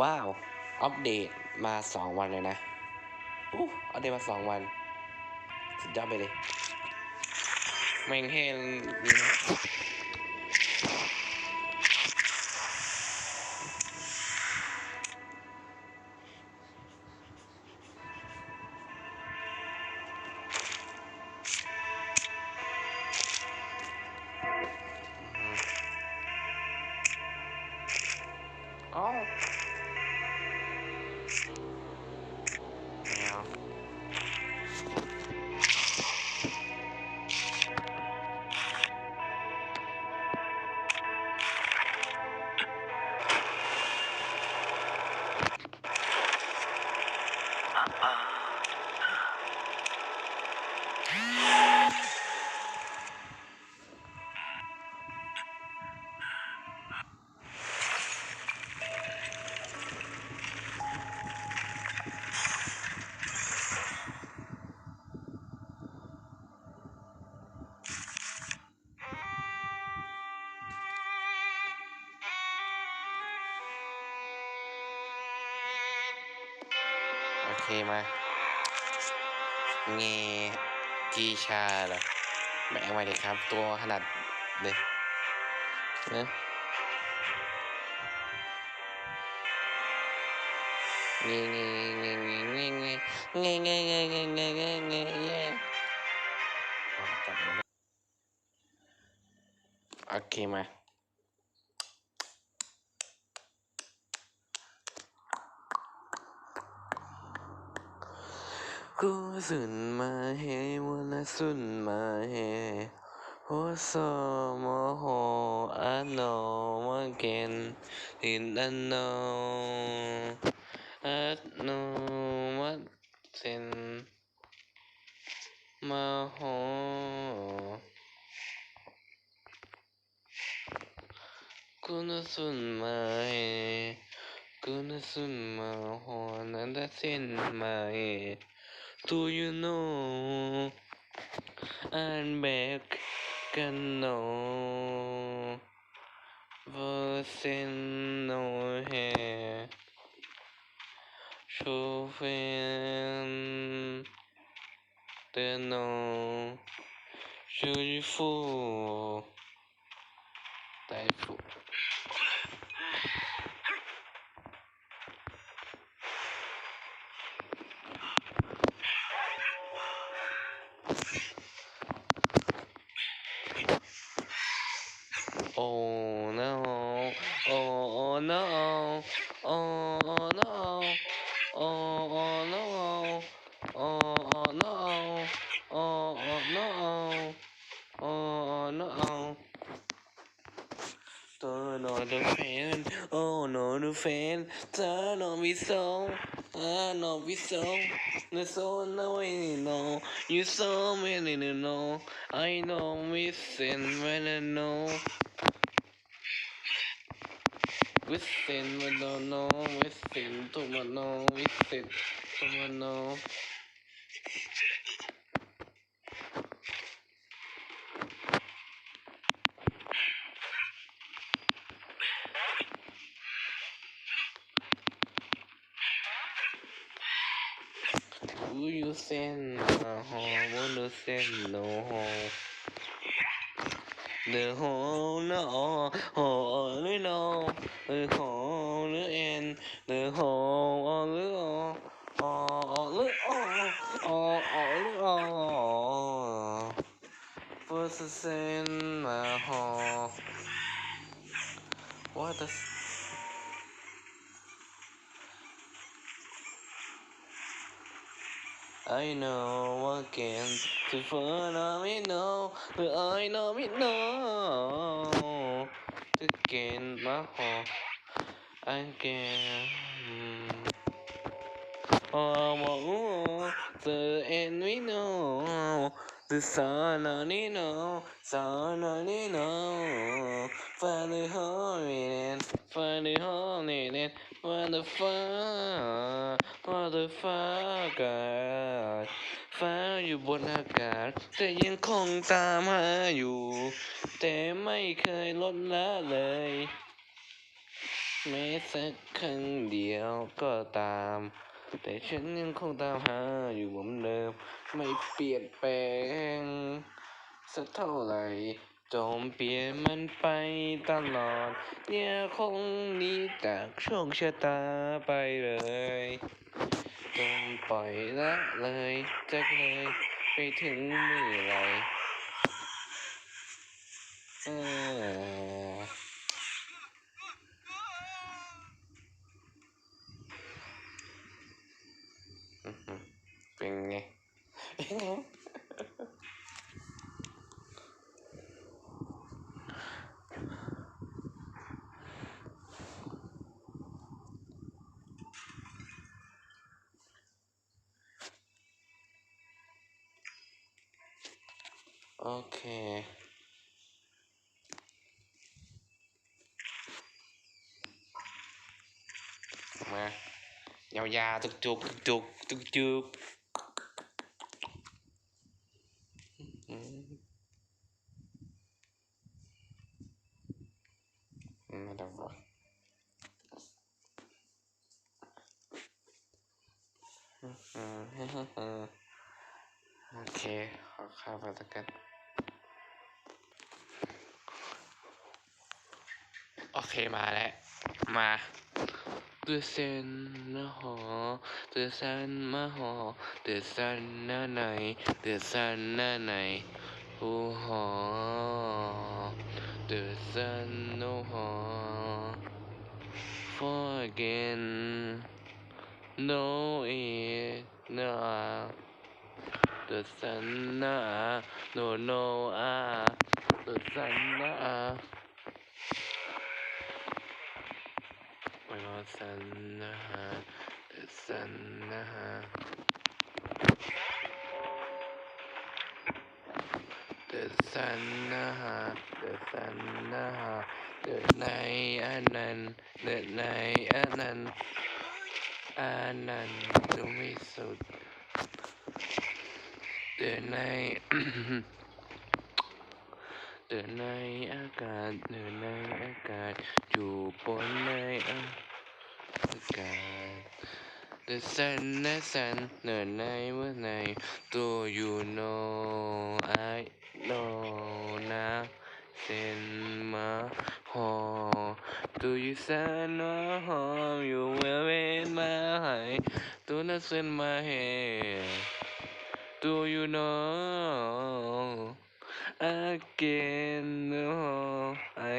ว้าว อัปเดตมาสองวันเลยนะอู้อัปเดตมาสองวัน สุดยอดไปเลย แม่งเฮน มา เงกีชาเหรอแบ่งมาดิครับ ตัวขนาดเลยนะเงเงเงเงเงเงเงเงเงเงเงเงเงเงเงเอาจับมันเลยโอเคมา กูสุนมาเฮวันสุนมาเฮโฮโซโมโฮอะโนมาเกนอินอันโนอะโนมาเซนมาโฮกูนสุนมาเฮกูนสุนมาโฮนันดาเซนมาเฮ Do you know? I'm back can no Versin no hair Chauffin the no Beautiful. 大夫 Oh no, oh no, oh no, oh no, oh no, oh no, oh no. Turn on the fan, oh no the fan, turn on me so, turn on me so, so no way no, you so many know, I know missing when I know. Within, without no, within, to my no, within, to my no. うゆせんのほう、うるせんのほう。The whole no whole no the whole end the whole all the all all the all all first send my home what the I know so fun I me know, but I know me know. Again, my heart, again. Oh, the end we know. The sun on it know, sun on it know. Find the finally in it, what the fuck, what the fuck, motherfucker. อยู่บนอากาศ แต่ยังคงตามหาอยู่ แต่ไม่เคยลดละเลยแม้สักครั้งเดียวก็ตาม แต่ฉันยังคงตามหาอยู่เหมือนเดิม ไม่เปลี่ยนแปลง สักเท่าไหร่จมเปลี่ยนมันไปตลอดเนี่ยคงหนี้จากโชคชะตาไปเลย จงปล่อยละเลยจากเลยไปถึงเมื่อไรเอออื้อหือเป็นไง โอเค มา ยาวๆจุกจุกๆจุกๆอืมไม่ต้องบอกอืมโอเคขอข้าวไปกันโอเคมาแล้ว มา ตัวเส้นนะหอตัวสันมาหอตัวสันหน้าไหนตัวสันหน้าไหนหูหอตัวสันโนหอ for again no it no the sun na no no ah the sun na وسنها تسنها تسنها تسنها تتني أنن تتني أنن أنن تميسد تتني từ nay ác cạn từ nay ác cạn chủ bốn nay ác The sun the sun เดินในเมื่อไหนตัว you know I know now เส้นมาหอ Do you send my home you will wait my high Do not send my hair Do you know again no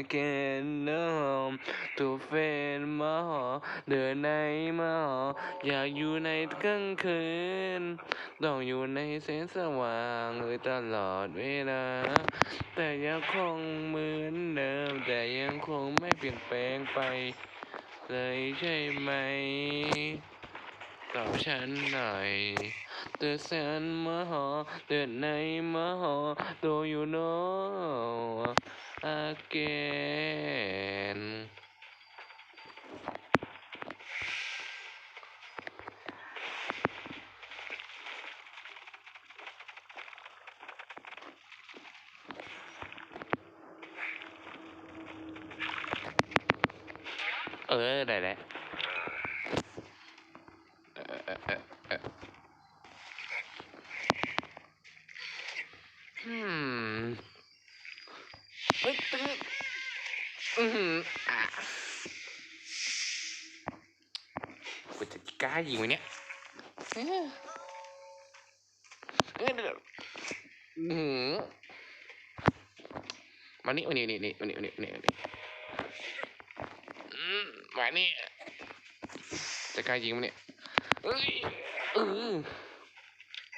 I can know to เฟนมาหอเดินในมาหออยากอยู่ในกลางคืน ต้องอยู่ในแสงสว่างเลยตลอดเวลา แต่ยังคงเหมือนเดิม แต่ยังคงไม่เปลี่ยนแปลงไป เลยใช่ไหม ตอบฉันหน่อยเตือนฉันมาหอเตือนในมาหอ Do you know again เออ ได้แล้วเออเออเออเอออืมเอ้ยตึ๊ด อือหืออะกูจะกล้ายิงไหมเนี่ยเอ้ยอ้ยเอือมานี่มานี่นี่นี่มานี่มานี่มานี่มานี่อืมมานี่จะกล้ายิงไหมเนี่ยเอ้ยเออ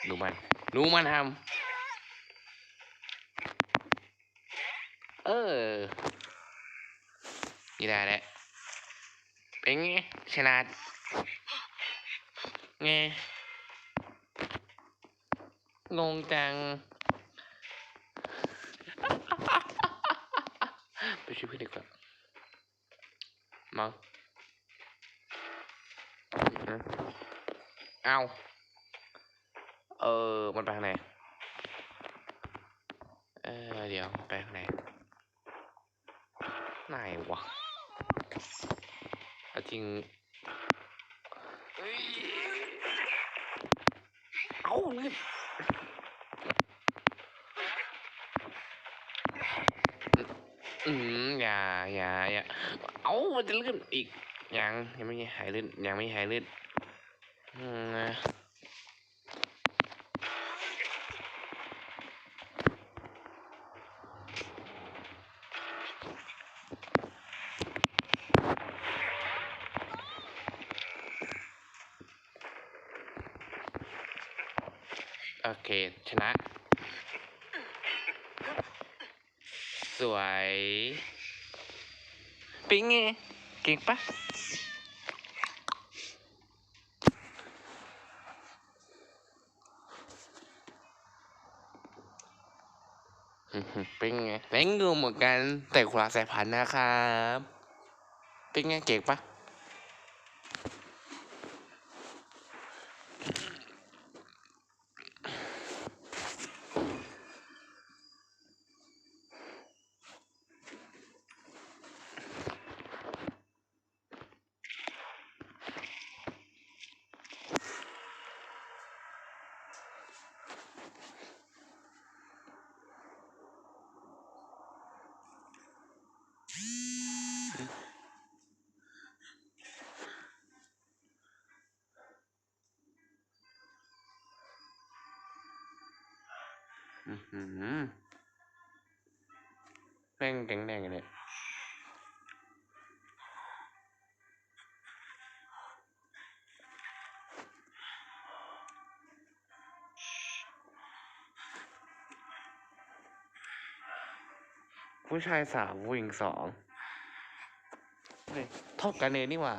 ดูมันดูมันทำเออ นี่ได้แล้วเป็นไงฉลาดไงงงจังไปช่วยเพื่อนดีกว่ามาอืมเอาเออ มันไปทางไหน เออ เดี๋ยว ไปทางไหน ไหนวะ ริงเฮ้ยเอาเลยอืมอย่าอย่าอย่าเอามันจะลื่นอีกยังยังไม่หายลื่นยังไม่หายลื่นอืมนะโอเค ชนะ สวย ปิ๊งไงเก่งปะเป็นไงแรงงูเหมือนกันแต่คนละสายพันธุ์นะครับ เป็นไงเก่งปะ อือหือแม่งแข็งแรงเนี่ยผู้ชายสามผู้หญิงสองเฮ้ยเท่ากันเลยนี่หว่า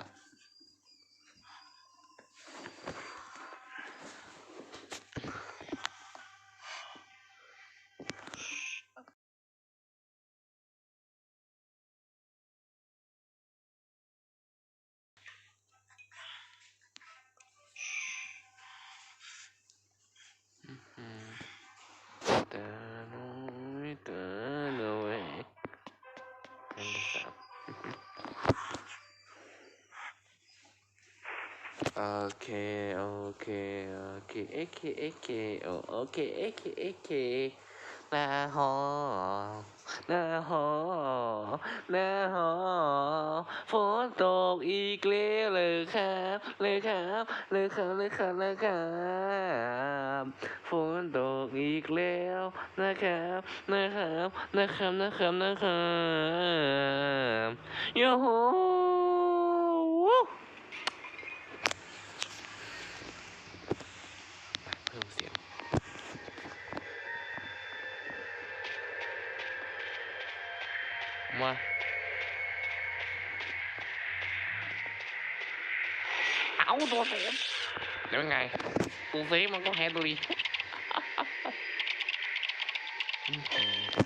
เคโอเคโอเคเอเคเอเคโอโอเคเอเคเอเคนาหอนาหอนาหอฝนตกอีกแล้วเลยครับเลยครับเลยครับเลยครับเลยครับฝนตกอีกแล้วนะครับนะครับนะครับนะครับนะครับโยโฮ เอาตัวเซฟเดี๋ยวยังไงตัวเซฟมันก็แฮนด์ลีอื้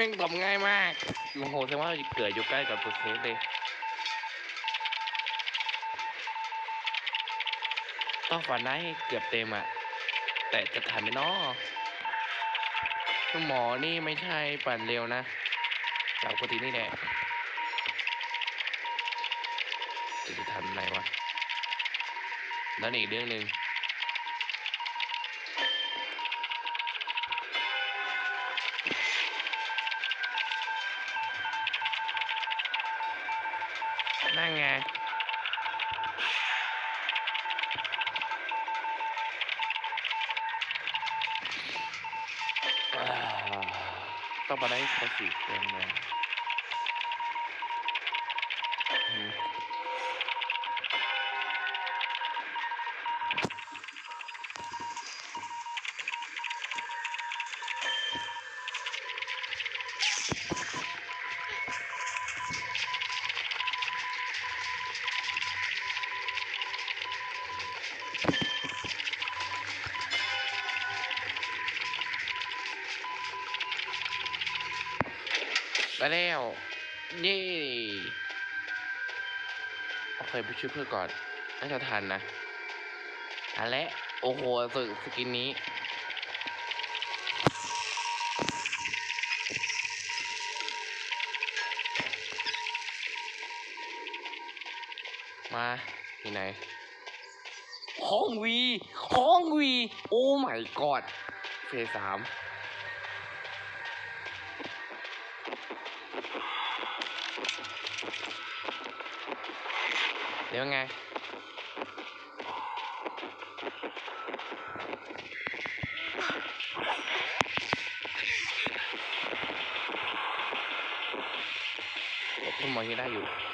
ม่งตอบง่ายมากโอ้โหแสดงว่าเกิดอยู่ใกล้กับตัวเซฟเลย ต้องฝันได้เกือบเต็มอะ แต่จะทันไหมเนาะหมอนี่ไม่ใช่ปั่นเร็วนะจากปกตินี่แหละจะจะทันไหนวะแล้วอีกเรื่องหนึ่ง อื โอเคไปช่วยเพื่อก่อน น่าจะทันนะอันและ โอ้โหสึกสกินนี้มาที่ไหนห้องวีห้องวี โอ้ my god เฟสสาม เดี๋ยวไงต้นไม้ยังได้อยู่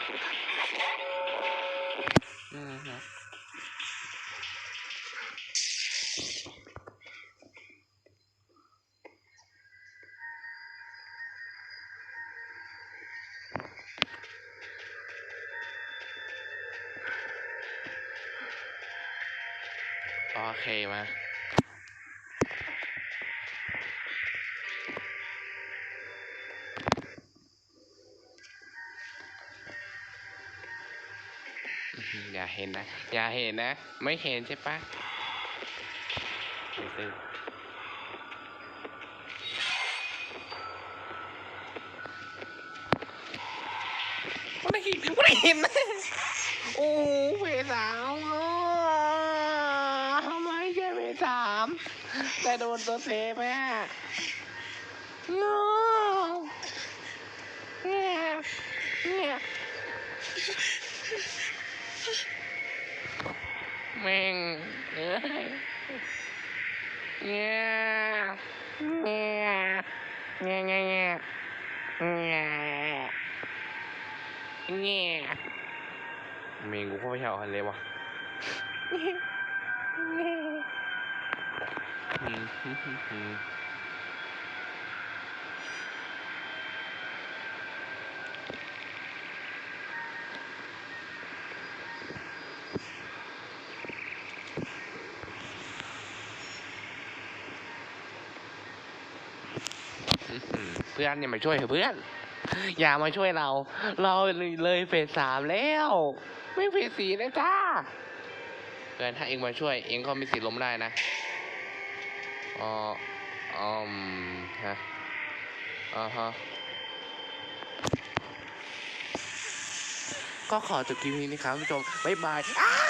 อย่าเห็นนะ อย่าเห็นนะ ไม่เห็นใช่ปะไปซื้อไม่ได้เห็นไม่ได้เห็นโอ้เฟสามอะทำไม่ใช่เฟสามแต่โดนตัวเซฟแม่เนี่ยเนี่ย แม่งเอ้ย เงี้ยเงี้ยเงี้ยเงี้ยเงี้ยเงี้ยเงี้ยเมงกูเข้าไปเช่าฮันเลยวะอืมอืมอืมอืม เพื่อนอย่ามาช่วยเถอะเพื่อน อย่ามาช่วยเรา เราเลยเฟสสามแล้ว ไม่เฟสสี่แล้วจ้าเพื่อนถ้าเองมาช่วยเองก็มีสิทธิ์ล้มได้นะอ๋ออืมฮะอ่าฮะก็ขอจบคลิปนี้นะครับผู้ชมบ๊ายบายอ้า